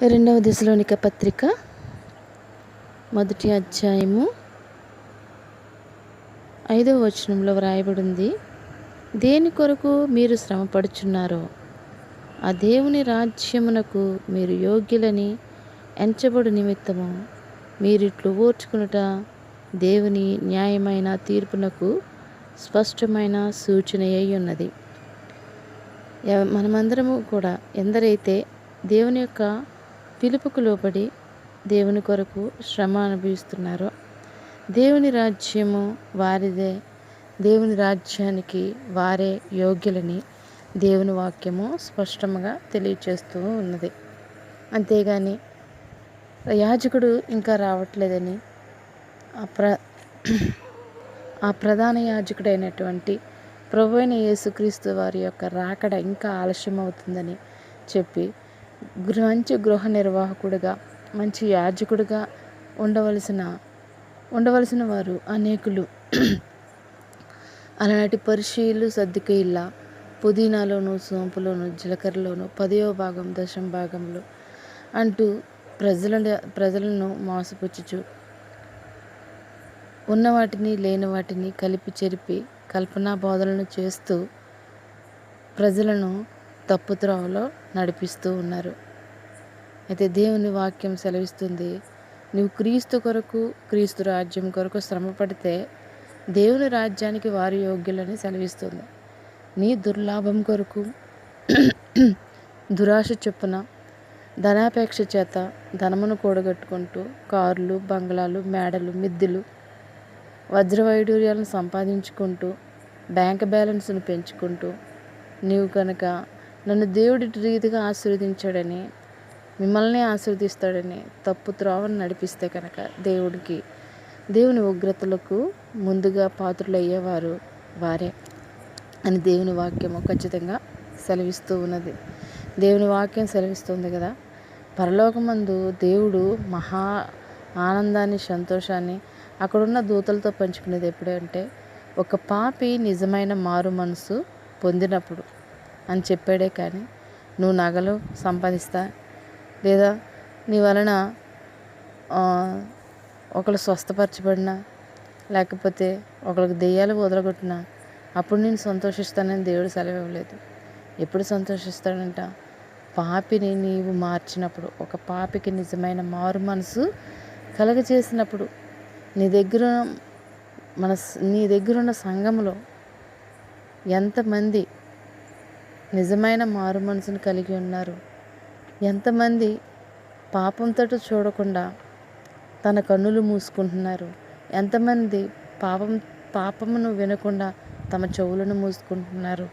రెండవ దశలోనిక పత్రిక మొదటి అధ్యాయము ఐదవ వచనంలో వ్రాయబడింది దేని కొరకు మీరు శ్రమపడుచున్నారో ఆ దేవుని రాజ్యమునకు మీరు యోగ్యులని ఎంచబడు నిమిత్తము మీరిట్లు ఓర్చుకునుట దేవుని న్యాయమైన తీర్పునకు స్పష్టమైన సూచన అయి ఉన్నది మనమందరము కూడా ఎందరైతే దేవుని యొక్క పిలుపుకు లోబడి దేవుని కొరకు శ్రమ అనుభవిస్తున్నారో దేవుని రాజ్యము వారిదే. దేవుని రాజ్యానికి వారే యోగ్యులని దేవుని వాక్యము స్పష్టంగా తెలియచేస్తూ ఉన్నది. అంతేగాని యాజకుడు ఇంకా రావట్లేదని ఆ ప్ర ఆ ప్రధాన యాజకుడైనటువంటి ప్రభు అయిన యేసుక్రీస్తు వారి యొక్క రాకడ ఇంకా ఆలస్యం అవుతుందని చెప్పి మంచి గృహ నిర్వాహకుడిగా మంచి యాజకుడిగా ఉండవలసిన ఉండవలసిన వారు అనేకులు. అలాంటి పరిశీలు సర్దుకేయిల్ల పుదీనాలోను సోంపులోను జీలకర్రలోను పదవ భాగం దశం భాగంలో అంటూ ప్రజల ప్రజలను మోసపుచ్చుచు ఉన్న వాటిని లేని వాటిని కలిపి చెరిపి కల్పనా బోధనలు చేస్తూ ప్రజలను తప్పు త్రోవలో నడిపిస్తూ ఉన్నారు. అయితే దేవుని వాక్యం సెలవిస్తుంది నువ్వు క్రీస్తు కొరకు క్రీస్తు రాజ్యం కొరకు శ్రమ పడితే దేవుని రాజ్యానికి వారి యోగ్యులని సెలవిస్తుంది. నీ దుర్లాభం కొరకు దురాశ చొప్పున ధనాపేక్ష చేత ధనమును కూడగట్టుకుంటూ కార్లు బంగ్లాలు మేడలు మిద్దెలు వజ్రవైడూర్యాలను సంపాదించుకుంటూ బ్యాంక్ బ్యాలెన్స్ను పెంచుకుంటూ నీవు కనుక నన్ను దేవుడి రీతిగా ఆశీర్వదించాడని మిమ్మల్ని ఆశీర్వదిస్తాడని తప్పు త్రోవను నడిపిస్తే కనుక దేవుడికి దేవుని ఉగ్రతలకు ముందుగా పాత్రులయ్యేవారు వారే అని దేవుని వాక్యము ఖచ్చితంగా సెలవిస్తూ ఉన్నది. దేవుని వాక్యం సెలవిస్తుంది కదా. పరలోకమందు దేవుడు మహా ఆనందాన్ని సంతోషాన్ని అక్కడున్న దూతలతో పంచుకునేది ఎప్పుడంటే ఒక పాపి నిజమైన మారు మనసు పొందినప్పుడు. అని చెప్పాడే కానీ నువ్వు నగలు సంపాదిస్తా లేదా నీ వలన ఒకళ్ళు స్వస్థపరచబడినా లేకపోతే ఒకరికి దెయ్యాలు వదలగొట్టినా అప్పుడు నేను సంతోషిస్తానని దేవుడు సెలవు ఇవ్వలేదు ఎప్పుడు సంతోషిస్తాడంట? పాపిని నీవు మార్చినప్పుడు ఒక పాపికి నిజమైన మారు మనసు కలగజేసినప్పుడు నీ దగ్గర మన నీ దగ్గర ఉన్న సంఘంలో ఎంతమంది నిజమైన మారు మనసును కలిగి ఉన్నారు. ఎంతమంది పాపంతో చూడకుండా తన కన్నులు మూసుకుంటున్నారు. ఎంతమంది పాపం పాపమును వినకుండా తమ చెవులను మూసుకుంటున్నారు.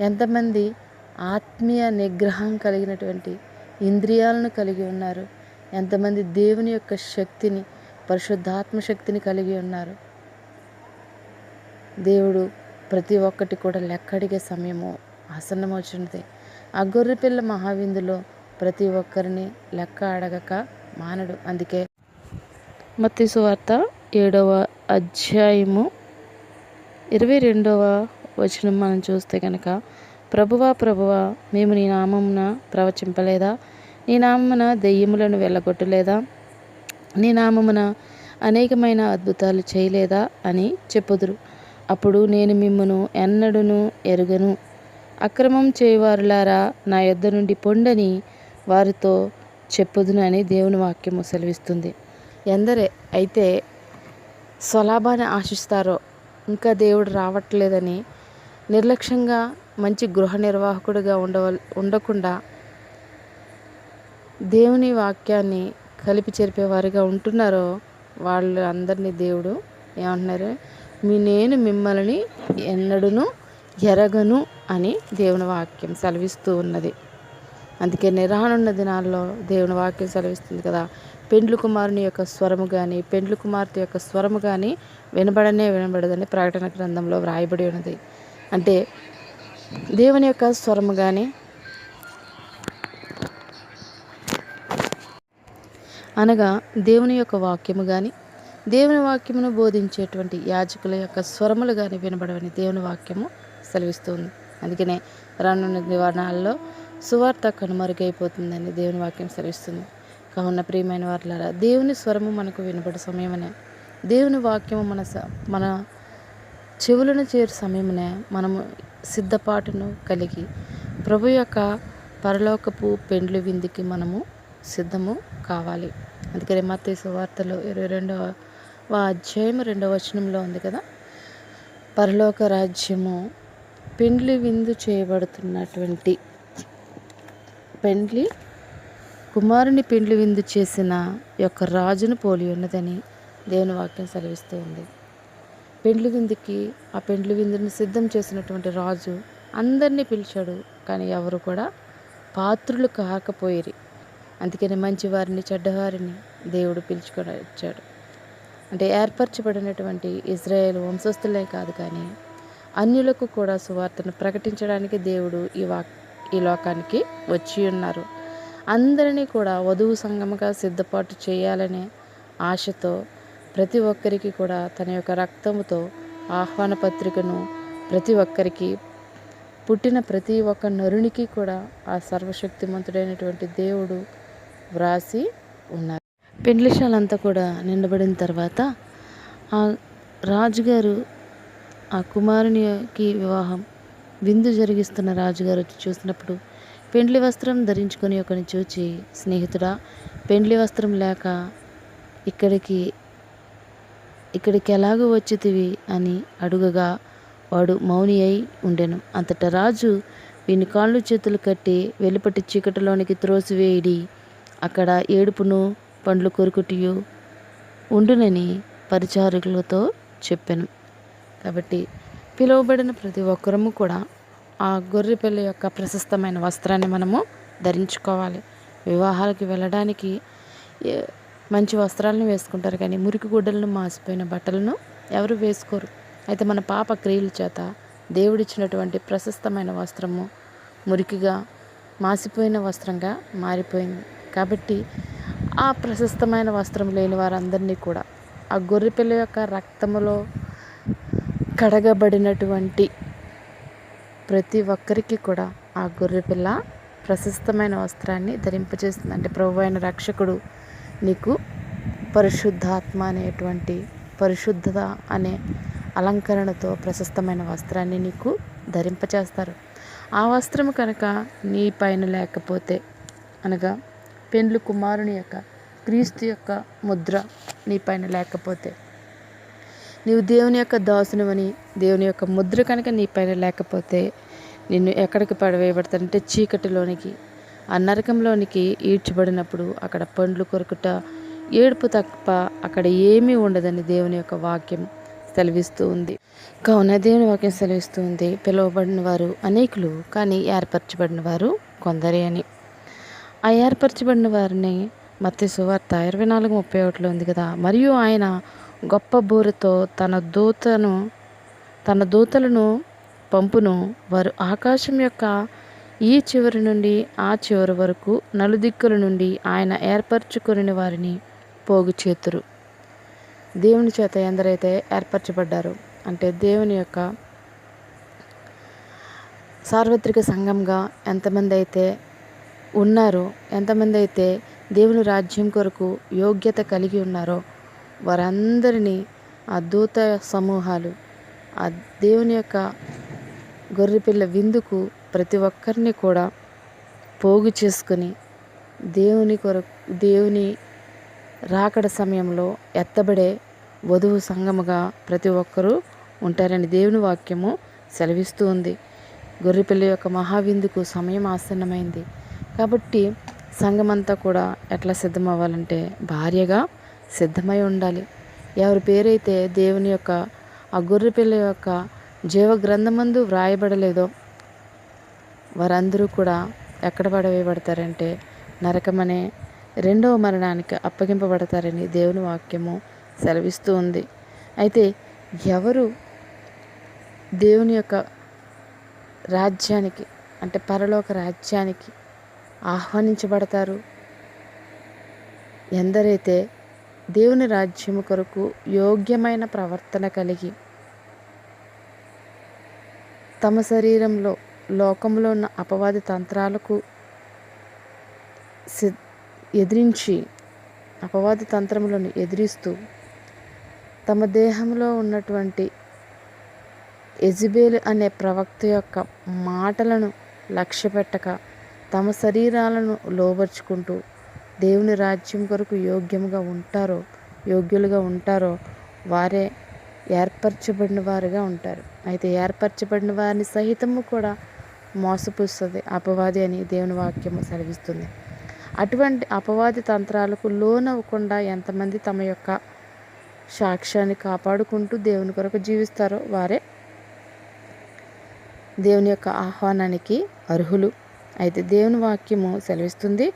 ఎంతమంది ఆత్మీయ నిగ్రహం కలిగినటువంటి ఇంద్రియాలను కలిగి ఉన్నారు. ఎంతమంది దేవుని యొక్క శక్తిని పరిశుద్ధాత్మ శక్తిని కలిగి ఉన్నారు. దేవుడు ప్రతి ఒక్కటి కూడా లెక్కడిగే సమయము. ఆసన్నమవుచున్నది. ఆ గొర్రె పిల్ల మహావిందులో ప్రతి ఒక్కరిని లెక్క అడగక మానడు. అందుకే మత్తి సువార్త ఏడవ అధ్యాయము ఇరవై రెండవ వచనం మనం చూస్తే కనుక ప్రభువా ప్రభువా మేము నీ నామమున ప్రవచింపలేదా? నీ నామమున దెయ్యములను వెళ్ళగొట్టలేదా? నీ నామమున అనేకమైన అద్భుతాలు చేయలేదా? అని చెప్పుదురు. అప్పుడు నేను మిమ్మను ఎన్నడును ఎరుగను. అక్రమం చేయవారులారా నా యొద్ద నుండి పొండని వారితో చెప్పుదును అని దేవుని వాక్యము సెలవిస్తుంది. ఎందరే అయితే స్వలాభాన్ని ఆశిస్తారో ఇంకా దేవుడు రావట్లేదని నిర్లక్ష్యంగా మంచి గృహ నిర్వాహకుడిగా ఉండవల్ ఉండకుండా దేవుని వాక్యాన్ని కలిపి చెరిపేవారిగా ఉంటున్నారో వాళ్ళు అందరినీ దేవుడు ఏమంటున్నారు మీ నేను మిమ్మల్ని ఎన్నడూను ఎరగను అని దేవుని వాక్యం సెలవిస్తూ ఉన్నది. అందుకే నిరానున్న దినాల్లో దేవుని వాక్యం సెలవిస్తుంది కదా. పెండ్లు కుమారుని యొక్క స్వరము కానీ పెండ్లు కుమార్తె యొక్క స్వరము కానీ వినబడనే వినబడదని ప్రకటన గ్రంథంలో వ్రాయబడి ఉన్నది. అంటే దేవుని యొక్క స్వరము కానీ అనగా దేవుని యొక్క వాక్యము కానీ దేవుని వాక్యమును బోధించేటువంటి యాజకుల యొక్క స్వరములు కానీ వినబడవని దేవుని వాక్యము సెలవిస్తుంది. అందుకనే రానున్న దివాణాల్లో సువార్త కనుమరుగైపోతుందని దేవుని వాక్యం సెలవిస్తుంది. కావున ప్రియమైన వారులారా దేవుని స్వరము మనకు వినబడే సమయమనే. దేవుని వాక్యము మన స మన చెవులను చేరు సమయమునే మనము సిద్ధపాటును కలిగి ప్రభు యొక్క పరలోకపు పెండ్లు విందుకి మనము సిద్ధము కావాలి. అందుకని మత్తయి సువార్తలో ఇరవై రెండవ అధ్యాయం రెండవ వచనంలో ఉంది కదా పరలోక రాజ్యము పెండ్లి విందు చేయబడుతున్నటువంటి పెండ్లి కుమారుని పెండ్లి విందు చేసిన యొక్క రాజును పోలి ఉన్నదని దేవుని వాక్యం సెలవిస్తూ ఉంది. పెండ్లి విందుకి ఆ పెండ్లి విందుని సిద్ధం చేసినటువంటి రాజు అందరినీ పిలిచాడు కానీ ఎవరు కూడా పాత్రులు కాకపోయిరి. అందుకని మంచివారిని చెడ్డవారిని దేవుడు పిలుచుకొని వచ్చాడు. అంటే ఏర్పరచబడినటువంటి ఇజ్రాయేల్ వంశస్థులే కాదు కానీ అన్యులకు కూడా సువార్తను ప్రకటించడానికి దేవుడు ఈ వాక్ ఈ లోకానికి వచ్చి ఉన్నారు. అందరినీ కూడా వధువు సంగముగా సిద్ధపాటు చేయాలనే ఆశతో ప్రతి ఒక్కరికి కూడా తన యొక్క రక్తముతో ఆహ్వాన పత్రికను ప్రతి ఒక్కరికి పుట్టిన ప్రతి ఒక్క నరునికి కూడా ఆ సర్వశక్తిమంతుడైనటువంటి దేవుడు వ్రాసి ఉన్నారు. పెండ్లిశాలంతా కూడా నిండబడిన తర్వాత ఆ రాజుగారు ఆ కుమారునికి వివాహం. విందు జరిగిస్తున్న రాజుగారు వచ్చి చూసినప్పుడు పెండ్లి వస్త్రం ధరించుకొని ఒకరిని చూచి స్నేహితుడా పెండ్లి వస్త్రం లేక ఇక్కడికి ఇక్కడికి ఎలాగో వచ్చితివి? అని అడుగగా వాడు మౌని అయి ఉండెను. అంతటా రాజు వీని కాళ్ళు చేతులు కట్టి వెలుపటి చీకటిలోనికి త్రోసివేయడి అక్కడ ఏడుపును పండ్లు కొరుకుటియు ఉండునని పరిచారకులతో చెప్పాను. కాబట్టి పిలువబడిన ప్రతి ఒక్కరము కూడా ఆ గొర్రె పిల్ల యొక్క ప్రశస్తమైన వస్త్రాన్ని మనము ధరించుకోవాలి. వివాహాలకు వెళ్ళడానికి మంచి వస్త్రాలను వేసుకుంటారు కానీ మురికి గుడ్డలను మాసిపోయిన బట్టలను ఎవరు వేసుకోరు. అయితే మన పాప క్రియల చేత దేవుడిచ్చినటువంటి ప్రశస్తమైన వస్త్రము మురికిగా మాసిపోయిన వస్త్రంగా మారిపోయింది. కాబట్టి ఆ ప్రశస్తమైన వస్త్రం లేని వారందరినీ కూడా ఆ గొర్రెపిల్ల యొక్క రక్తములో కడగబడినటువంటి ప్రతి ఒక్కరికి కూడా ఆ గొర్రెపిల్ల ప్రశస్తమైన వస్త్రాన్ని ధరింపజేస్తుంది. అంటే ప్రభు అయిన రక్షకుడు నీకు పరిశుద్ధాత్మ అనేటువంటి పరిశుద్ధత అనే అలంకరణతో ప్రశస్తమైన వస్త్రాన్ని నీకు ధరింపచేస్తారు ఆ వస్త్రం కనుక నీ పైన లేకపోతే అనగా పెండ్లు కుమారుని యొక్క క్రీస్తు యొక్క ముద్ర నీ పైన లేకపోతే నీవు దేవుని యొక్క దాసునమని దేవుని యొక్క ముద్ర కనుక నీ పైన లేకపోతే నిన్ను ఎక్కడికి పడవేయబడతానంటే చీకటిలోనికి ఆ నరకంలోనికి ఈడ్చబడినప్పుడు అక్కడ పండ్లు కొరుకుట ఏడుపు తప్ప అక్కడ ఏమీ ఉండదని దేవుని యొక్క వాక్యం సెలవిస్తూ ఉంది. కావున దేవుని వాక్యం సెలవిస్తూ ఉంది. పిలువబడిన వారు అనేకులు కానీ ఏర్పరచబడిన వారు కొందరే అని. ఆ ఏర్పరచబడిన వారిని మత్స్య సువార్త ఇరవై నాలుగు ముప్పై ఒకటిలో ఉంది కదా. మరియు ఆయన గొప్ప బోరుతో తన దూతను తన దూతలను పంపును. వారు ఆకాశం యొక్క ఈ చివరి నుండి ఆ చివరి వరకు నలుదిక్కుల నుండి ఆయన ఏర్పరచుకుని వారిని పోగు చేతురు. దేవుని చేత ఎందరైతే ఏర్పరచబడ్డారు అంటే దేవుని యొక్క సార్వత్రిక సంఘంగా ఎంతమంది అయితే ఉన్నారో ఎంతమంది అయితే దేవుని రాజ్యం కొరకు యోగ్యత కలిగి ఉన్నారో వారందరినీ ఆ దూత సమూహాలు ఆ దేవుని యొక్క గొర్రెపిల్ల విందుకు ప్రతి ఒక్కరిని కూడా పోగు చేసుకొని దేవుని కొరకు దేవుని రాకడ సమయంలో ఎత్తబడే వధువు సంగముగా ప్రతి ఒక్కరూ ఉంటారని దేవుని వాక్యము సెలవిస్తూ ఉంది. గొర్రెపిల్ల యొక్క మహావిందుకు సమయం ఆసన్నమైంది. కాబట్టి సంఘమంతా కూడా ఎట్లా సిద్ధమవ్వాలంటే భార్యగా సిద్ధమై ఉండాలి. ఎవరి పేరైతే దేవుని యొక్క ఆ గొర్రెపిల్ల యొక్క జీవ గ్రంథమందు వ్రాయబడలేదో వారందరూ కూడా ఎక్కడ పడవేయబడతారంటే నరకమనే రెండవ మరణానికి అప్పగింపబడతారని దేవుని వాక్యము సెలవిస్తూ ఉంది. అయితే ఎవరు దేవుని యొక్క రాజ్యానికి అంటే పరలోక రాజ్యానికి ఆహ్వానించబడతారు? ఎందరైతే దేవుని రాజ్యము కొరకు యోగ్యమైన ప్రవర్తన కలిగి తమ శరీరంలో లోకంలో ఉన్న అపవాది తంత్రాలకు సి ఎదిరించి అపవాది తంత్రములను ఎదిరిస్తూ తమ దేహంలో ఉన్నటువంటి ఎజిబేలు అనే ప్రవక్త యొక్క మాటలను లక్ష్యపెట్టక తమ శరీరాలను లోబర్చుకుంటూ దేవుని రాజ్యం కొరకు యోగ్యముగా ఉంటారో యోగ్యులుగా ఉంటారో వారే ఏర్పరచబడిన వారుగా ఉంటారు. అయితే ఏర్పరచబడిన వారిని సహితము కూడా మోసపుస్తుంది. అపవాది అని దేవుని వాక్యము సెలవిస్తుంది. అటువంటి అపవాది తంత్రాలకు లోనవ్వకుండా ఎంతమంది తమ యొక్క సాక్ష్యాన్ని కాపాడుకుంటూ దేవుని కొరకు జీవిస్తారో వారే దేవుని యొక్క ఆహ్వానానికి అర్హులు. అయితే దేవుని వాక్యము సెలవిస్తుంది.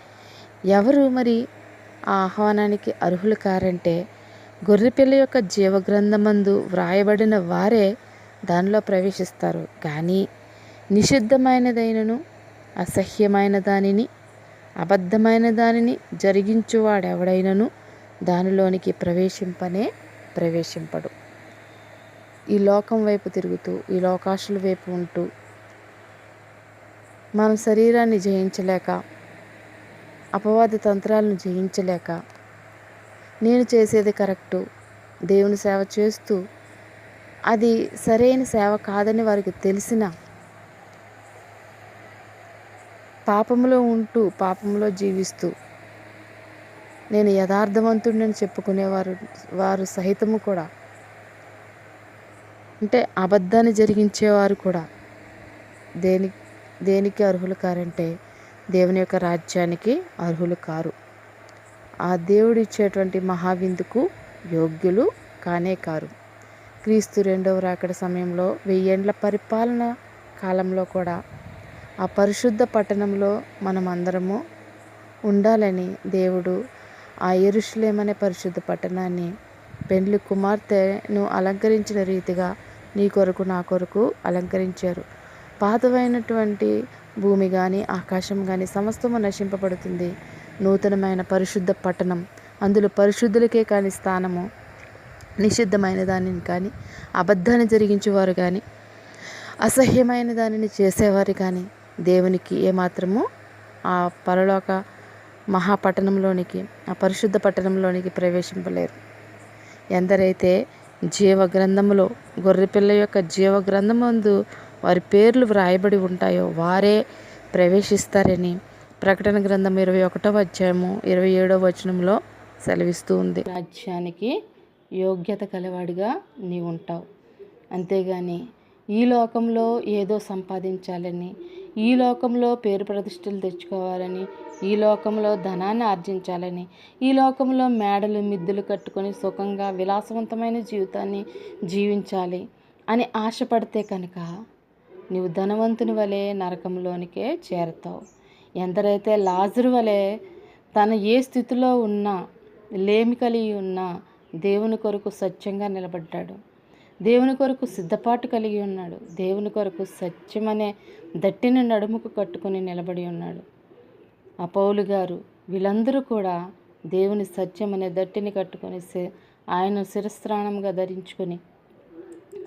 ఎవరు మరి ఆ ఆహ్వానానికి అర్హులు కారంటే గొర్రెపిల్ల యొక్క జీవగ్రంథమందు వ్రాయబడిన వారే దానిలో ప్రవేశిస్తారు. కానీ నిషిద్ధమైనదైనను అసహ్యమైన దానిని అబద్ధమైన దానిని జరిగించువాడెవడైనను దానిలోనికి ప్రవేశింపనే ప్రవేశింపడు. ఈ లోకం వైపు తిరుగుతూ ఈ లోకాశుల వైపు ఉంటూ మన శరీరాన్ని జయించలేక అపవాది తంత్రాలను జయించలేక నేను చేసేది కరెక్టు. దేవుని సేవ చేస్తూ అది సరైన సేవ కాదని వారికి తెలిసిన పాపంలో ఉంటూ పాపంలో జీవిస్తూ నేను యథార్థవంతుడిని చెప్పుకునేవారు వారు సహితము కూడా. అంటే అబద్ధాన్ని జరిగించేవారు కూడా. దేని దేనికి అర్హులు కారంటే దేవుని యొక్క రాజ్యానికి అర్హులు కారు. ఆ దేవుడు ఇచ్చేటువంటి మహావిందుకు యోగ్యులు కానే కారు. క్రీస్తు రెండవ రాకడ సమయంలో వెయ్యేండ్ల పరిపాలన కాలంలో కూడా ఆ పరిశుద్ధ పట్టణంలో మనం అందరము ఉండాలని దేవుడు ఆ ఎరుషులేమనే పరిశుద్ధ పట్టణాన్ని పెండ్లి కుమార్తెను అలంకరించిన రీతిగా నీ కొరకు నా కొరకు అలంకరించారు. పాతమైనటువంటి భూమి కానీ ఆకాశం కానీ సమస్తము నశింపబడుతుంది. నూతనమైన పరిశుద్ధ పట్టణం. అందులో పరిశుద్ధులకే కానీ స్థానము. నిషిద్ధమైన దానిని కానీ అబద్ధాన్ని జరిగించేవారు కానీ అసహ్యమైన దానిని చేసేవారు కానీ దేవునికి ఏమాత్రము ఆ పరలోక మహాపట్టణంలోనికి ఆ పరిశుద్ధ పట్టణంలోనికి ప్రవేశింపలేరు. ఎందరైతే జీవ గ్రంథములో గొర్రెపిల్ల యొక్క జీవ గ్రంథమందు వారి పేర్లు వ్రాయబడి ఉంటాయో వారే ప్రవేశిస్తారని ప్రకటన గ్రంథం ఇరవై ఒకటవ అధ్యాయము ఇరవై ఏడవ వచనంలో సెలవిస్తూ ఉంది. రాజ్యానికి యోగ్యత కలవాడిగా నీ ఉంటావు. అంతేగాని ఈ లోకంలో ఏదో సంపాదించాలని ఈ లోకంలో పేరు ప్రతిష్టలు తెచ్చుకోవాలని ఈ లోకంలో ధనాన్ని ఆర్జించాలని ఈ లోకంలో మేడలు మిద్దులు కట్టుకొని సుఖంగా విలాసవంతమైన జీవితాన్ని జీవించాలి అని ఆశపడితే కనుక నీవు ధనవంతుని వలె నరకంలోనికే చేరతావు. ఎందరైతే లాజరు వలె తన ఏ స్థితిలో ఉన్నా లేమి కలిగి ఉన్నా దేవుని కొరకు సత్యంగా నిలబడ్డాడు. దేవుని కొరకు సిద్ధపాటు కలిగి ఉన్నాడు. దేవుని కొరకు సత్యమనే దట్టిని నడుముకు కట్టుకుని నిలబడి ఉన్నాడు. అపౌలు గారు వీళ్ళందరూ కూడా దేవుని సత్యం అనే దట్టిని కట్టుకొని ఆయన శిరస్త్రాణంగా ధరించుకొని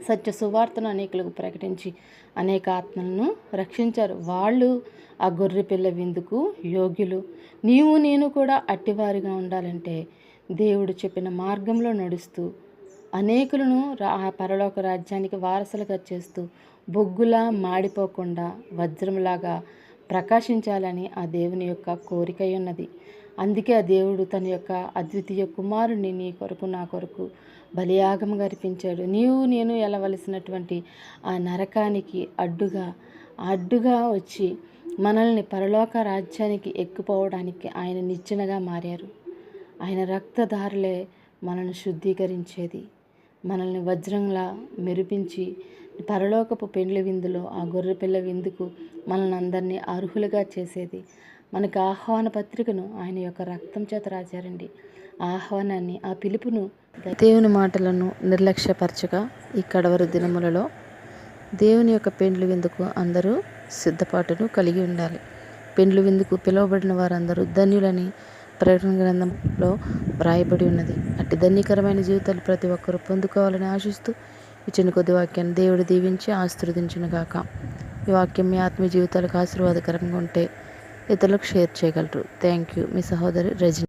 సత్య సువార్తను అనేకులకు ప్రకటించి అనేక ఆత్మలను రక్షించారు. వాళ్ళు ఆ గొర్రె పిల్ల విందుకు యోగ్యులు. నీవు నేను కూడా అట్టివారిగా ఉండాలంటే దేవుడు చెప్పిన మార్గంలో నడుస్తూ అనేకులను రా పరలోక రాజ్యానికి వారసులుగా చేస్తూ బొగ్గులా మాడిపోకుండా వజ్రంలాగా ప్రకాశించాలని ఆ దేవుని యొక్క కోరిక ఉన్నది. అందుకే ఆ దేవుడు తన యొక్క అద్వితీయ కుమారుణ్ణి నీ కొరకు నా కొరకు బలియాగం గరిపించాడు నీవు నేను ఎలవలసినటువంటి ఆ నరకానికి అడ్డుగా అడ్డుగా వచ్చి మనల్ని పరలోక రాజ్యానికి ఎక్కుపోవడానికి ఆయన నిచ్చెనగా మారారు. ఆయన రక్తదారులే మనల్ని శుద్ధీకరించేది. మనల్ని వజ్రంలా మెరిపించి పరలోకపు పెండ్లి విందులో ఆ గొర్రె పిల్ల విందుకు మనల్ని అందరినీ అర్హులుగా చేసేది. మనకు ఆహ్వాన పత్రికను ఆయన యొక్క రక్తం చేత రాచారండి ఆహ్వానాన్ని ఆ పిలుపును దేవుని మాటలను నిర్లక్ష్యపరచగా ఈ కడవరి దినములలో దేవుని యొక్క పెండ్లు విందుకు అందరూ సిద్ధపాటును కలిగి ఉండాలి. పెండ్లు విందుకు పిలువబడిన వారందరూ ధన్యులని ప్రకటన గ్రంథంలో వ్రాయబడి ఉన్నది. అట్టి ధన్యకరమైన జీవితాలు ప్రతి ఒక్కరూ పొందుకోవాలని ఆశిస్తూ ఇచ్చిన కొద్ది వాక్యాన్ని దేవుడు దీవించి ఆశీర్వదించినగాక. ఈ వాక్యం మీ ఆత్మీయ జీవితాలకు ఆశీర్వాదకరంగా ఉంటే ఇతరులకు షేర్ చేయగలరు. థ్యాంక్ యూ మీ సహోదరి రజని.